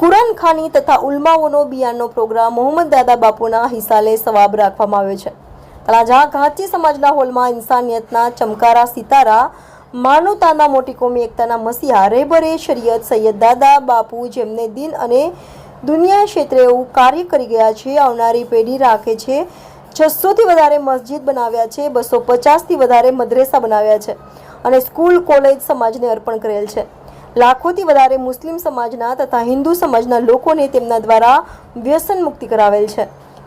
કુરાન ખાની તથા ઉલમાઓનો બિયાનનો પ્રોગ્રામ મોહમ્મદ દાદા બાપુના હિસાલે સવાબ રાખવામાં આવ્યો છે. તળાજા ઘાટી સમાજના હોલમાં ઇન્સાનિયતના ચમકારા સિતારા, માનવતાના મોટી કોમી એકતાના મસીહા, રેબરે શરીયત સૈયદ દાદા બાપુ જેમને દિન અને દુનિયા ક્ષેત્રે એવું કાર્ય કરી ગયા છે, આવનારી પેઢી રાખે છે, છસોથી વધારે મસ્જિદ બનાવ્યા છે, બસો પચાસથી વધારે મદ્રેસા બનાવ્યા છે અને સ્કૂલ, કોલેજ સમાજને અર્પણ કરેલ છે. લાખોથી વધારે મુસ્લિમ સમાજના તથા હિન્દુ સમાજના લોકોને તેમના દ્વારા વ્યસન મુક્તિ કરાવેલ છે.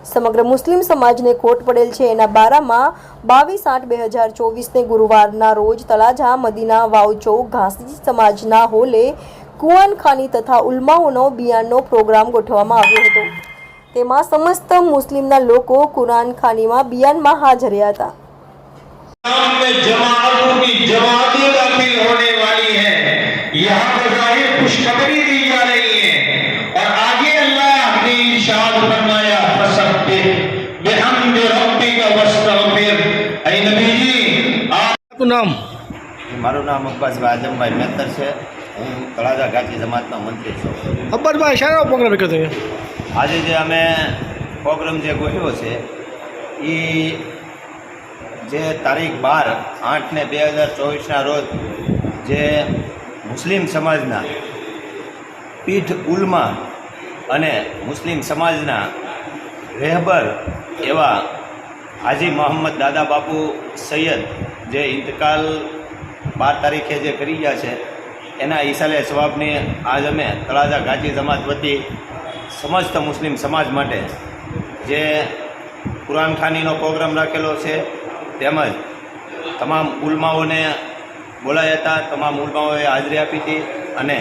સમગ્ર મુસ્લિમ સમાજને ખોટ પડેલ છે. એના બારામાં બાવીસ આઠ બે હજાર ચોવીસને ગુરુવારના રોજ તળાજા, મદીના, વાવ ચોક, ઘાસી સમાજના હોલે કુવાનખાની તથા ઉલમાઓનો બિયાનનો પ્રોગ્રામ ગોઠવવામાં આવ્યો હતો. તેમાં સમસ્ત મુસ્લિમના લોકો કુરાન ખાનીમાં બિયાનમાં હાજર હતા. આપનું નામ? મારું નામ અબ્બાસ આઝમભાઈ મેતર છે. હું તળાજા ગાંધી સમાજનો મંત્રી છું. અબ્બાસભાઈ શાનો પ્રોગ્રામ રાખ્યો આજે જે અમે પ્રોગ્રામ જે ગોઠવ્યો છે એ જે તારીખ બાર આઠ ને બે હજાર ચોવીસના રોજ જે મુસ્લિમ સમાજના પીઠ ઉલમા અને મુસ્લિમ સમાજના રહેબર એવા હાજી મોહમ્મદ દાદા બાપુ સૈયદ જે ઇંતકાલ બાર તારીખે જે કરી ગયા છે, એના ઈસાલે સવાબની આજ અમે તળાજા ગાજી જમાત વતી સમસ્ત મુસ્લિમ સમાજ માટે જે કુરાન ખાનીનો પ્રોગ્રામ રાખેલો છે, તેમજ તમામ ઉલમાઓને બોલાયા હતા, તમામ ઉલમાઓએ હાજરી આપી હતી અને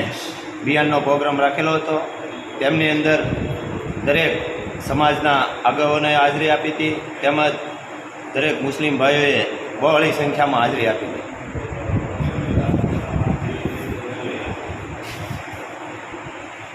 બિયાનનો પ્રોગ્રામ રાખેલો હતો. તેમની અંદર દરેક સમાજના આગેવાનોએ હાજરી આપી હતી. તેમજ દરેક મુસ્લિમ ભાઈઓએ બહોળી સંખ્યામાં હાજરી આપી.